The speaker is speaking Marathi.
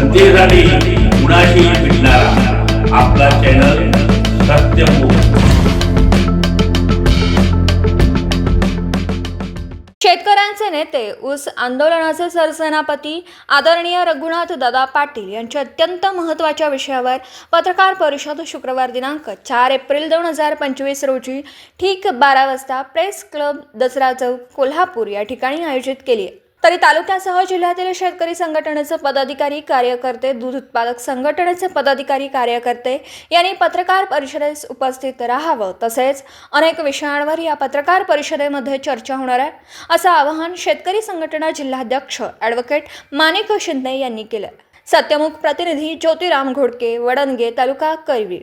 जनतेसाठी कुणाशी भेटणारा. आपला चॅनल सत्यमुख शेतकऱ्यांचे नेते ऊस आंदोलनाचे सरसेनापती आदरणीय रघुनाथ दादा पाटील यांच्या अत्यंत महत्त्वाच्या विषयावर पत्रकार परिषद शुक्रवार दिनांक चार एप्रिल दोन हजार पंचवीस रोजी ठीक बारा वाजता प्रेस क्लब दसरा चौक कोल्हापूर या ठिकाणी आयोजित केली. आहे तरी तालुक्यासह जिल्ह्यातील शेतकरी संघटनेचे पदाधिकारी कार्यकर्ते दूध उत्पादक संघटनेचे पदाधिकारी कार्यकर्ते यांनी पत्रकार परिषदेस उपस्थित राहावं. तसेच अनेक विषयांवर या पत्रकार परिषदेमध्ये चर्चा होणार आहे असं आवाहन शेतकरी संघटना जिल्हाध्यक्ष ॲडव्होकेट माणिक शिंदे यांनी केलं. सत्यमुख प्रतिनिधी ज्योतिराम घोडके वडणगे तालुका करवीर.